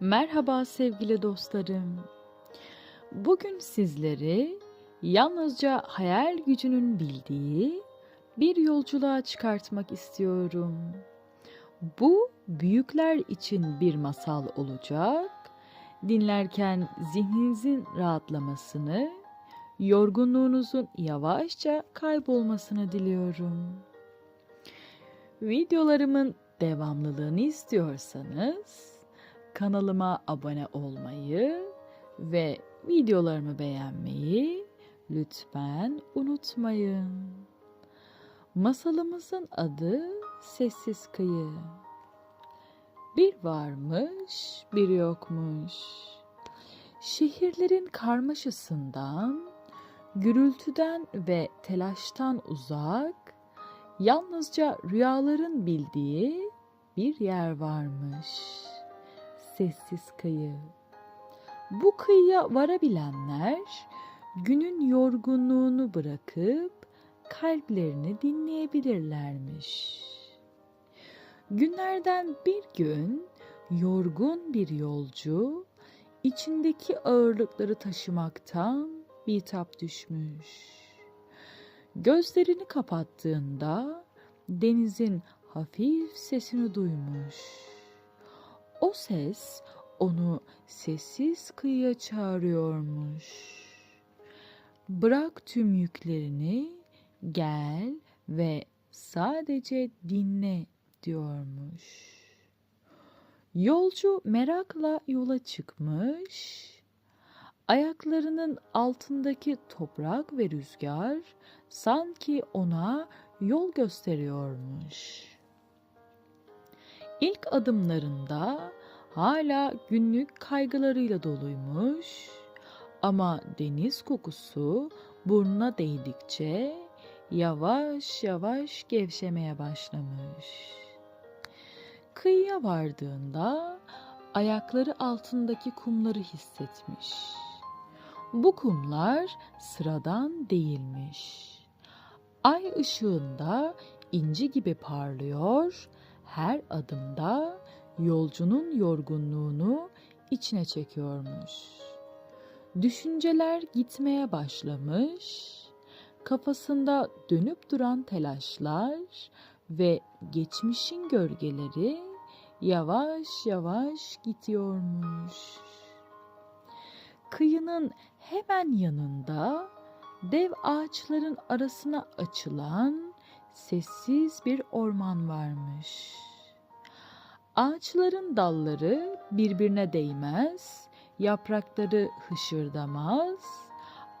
Merhaba sevgili dostlarım. Bugün sizleri yalnızca hayal gücünün bildiği bir yolculuğa çıkartmak istiyorum. Bu büyükler için bir masal olacak. Dinlerken zihninizin rahatlamasını, yorgunluğunuzun yavaşça kaybolmasını diliyorum. Videolarımın devamlılığını istiyorsanız kanalıma abone olmayı ve videolarımı beğenmeyi lütfen unutmayın. Masalımızın adı Sessiz Kıyı. Bir varmış, bir yokmuş. Şehirlerin karmaşasından, gürültüden ve telaştan uzak, yalnızca rüyaların bildiği bir yer varmış. Sessiz kıyı. Bu kıyıya varabilenler günün yorgunluğunu bırakıp kalplerini dinleyebilirlermiş. Günlerden bir gün yorgun bir yolcu içindeki ağırlıkları taşımaktan bitap düşmüş. Gözlerini kapattığında denizin hafif sesini duymuş. O ses onu sessiz kıyıya çağırıyormuş. Bırak tüm yüklerini, gel ve sadece dinle diyormuş. Yolcu merakla yola çıkmış. Ayaklarının altındaki toprak ve rüzgar sanki ona yol gösteriyormuş. İlk adımlarında hala günlük kaygılarıyla doluymuş ama deniz kokusu burnuna değdikçe yavaş yavaş gevşemeye başlamış. Kıyıya vardığında ayakları altındaki kumları hissetmiş. Bu kumlar sıradan değilmiş. Ay ışığında inci gibi parlıyor, her adımda yolcunun yorgunluğunu içine çekiyormuş. Düşünceler gitmeye başlamış, kafasında dönüp duran telaşlar ve geçmişin gölgeleri yavaş yavaş gidiyormuş. Kıyının hemen yanında dev ağaçların arasına açılan sessiz bir orman varmış. Ağaçların dalları birbirine değmez, yaprakları hışırdamaz,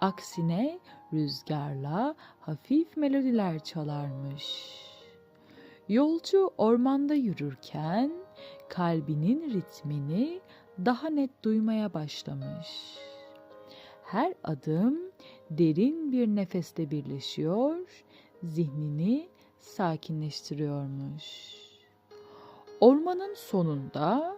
aksine rüzgarla hafif melodiler çalarmış. Yolcu ormanda yürürken kalbinin ritmini daha net duymaya başlamış. Her adım derin bir nefeste birleşiyor, zihnini sakinleştiriyormuş. Ormanın sonunda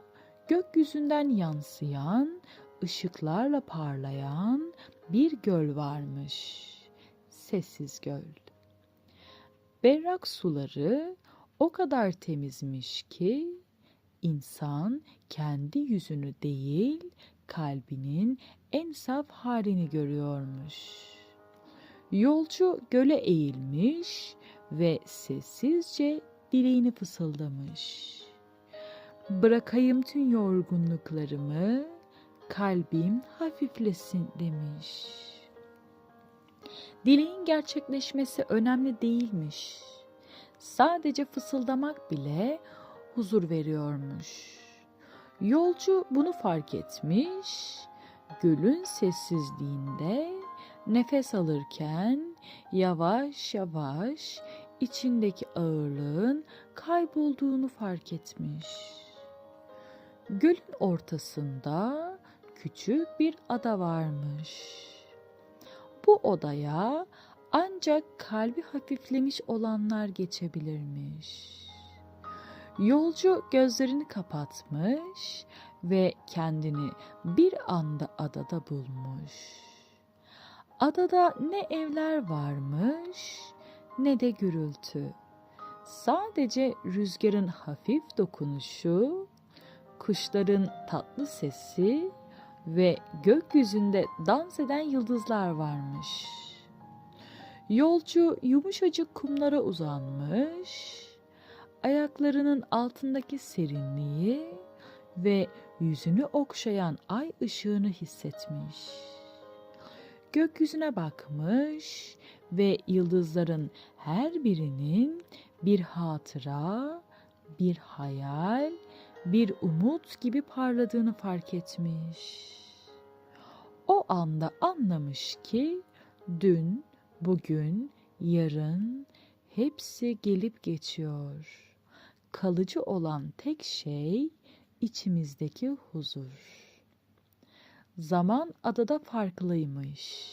gökyüzünden yansıyan, ışıklarla parlayan bir göl varmış. Sessiz göl. Berrak suları o kadar temizmiş ki insan kendi yüzünü değil, kalbinin en saf halini görüyormuş. Yolcu göle eğilmiş ve sessizce dileğini fısıldamış. Bırakayım tüm yorgunluklarımı, kalbim hafiflesin demiş. Dileğin gerçekleşmesi önemli değilmiş. Sadece fısıldamak bile huzur veriyormuş. Yolcu bunu fark etmiş. Gölün sessizliğinde nefes alırken yavaş yavaş içindeki ağırlığın kaybolduğunu fark etmiş. Gölün ortasında küçük bir ada varmış. Bu odaya ancak kalbi hafiflemiş olanlar geçebilirmiş. Yolcu gözlerini kapatmış ve kendini bir anda adada bulmuş. Adada ne evler varmış ne de gürültü. Sadece rüzgarın hafif dokunuşu kuşların tatlı sesi ve gökyüzünde dans eden yıldızlar varmış. Yolcu yumuşacık kumlara uzanmış, ayaklarının altındaki serinliği ve yüzünü okşayan ay ışığını hissetmiş. Gökyüzüne bakmış ve yıldızların her birinin bir hatıra, bir hayal, bir umut gibi parladığını fark etmiş. O anda anlamış ki dün, bugün, yarın hepsi gelip geçiyor. Kalıcı olan tek şey içimizdeki huzur. Zaman adada farklıymış.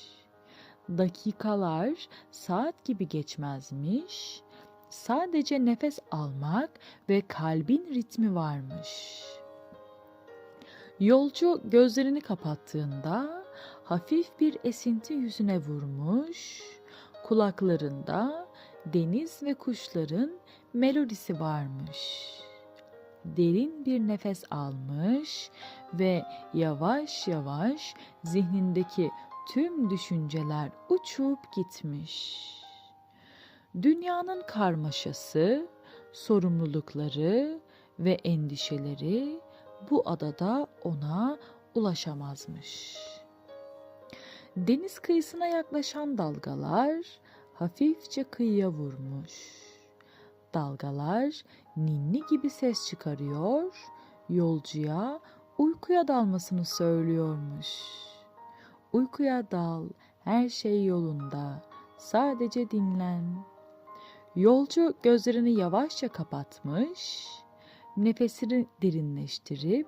Dakikalar saat gibi geçmezmiş. Sadece nefes almak ve kalbin ritmi varmış. Yolcu gözlerini kapattığında hafif bir esinti yüzüne vurmuş. Kulaklarında deniz ve kuşların melodisi varmış. Derin bir nefes almış ve yavaş yavaş zihnindeki tüm düşünceler uçup gitmiş. Dünyanın karmaşası, sorumlulukları ve endişeleri bu adada ona ulaşamazmış. Deniz kıyısına yaklaşan dalgalar hafifçe kıyıya vurmuş. Dalgalar ninni gibi ses çıkarıyor, yolcuya uykuya dalmasını söylüyormuş. Uykuya dal, her şey yolunda, sadece dinlen. Yolcu gözlerini yavaşça kapatmış, nefesini derinleştirip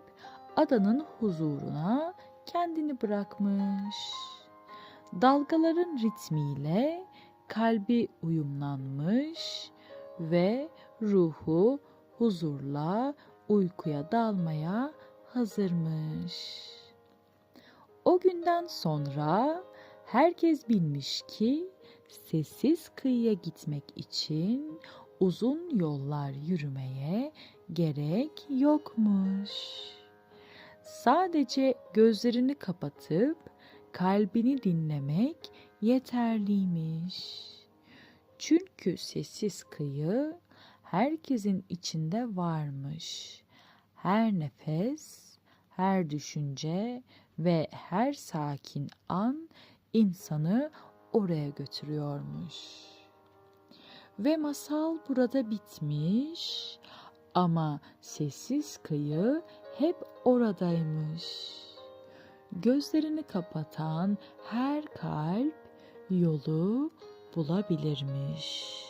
adanın huzuruna kendini bırakmış. Dalgaların ritmiyle kalbi uyumlanmış ve ruhu huzurla uykuya dalmaya hazırmış. O günden sonra herkes bilmiş ki sessiz kıyıya gitmek için uzun yollar yürümeye gerek yokmuş. Sadece gözlerini kapatıp kalbini dinlemek yeterliymiş. Çünkü sessiz kıyı herkesin içinde varmış. Her nefes, her düşünce ve her sakin an insanı oraya götürüyormuş. Ve masal burada bitmiş ama sessiz kıyı hep oradaymış. Gözlerini kapatan her kalp yolu bulabilirmiş.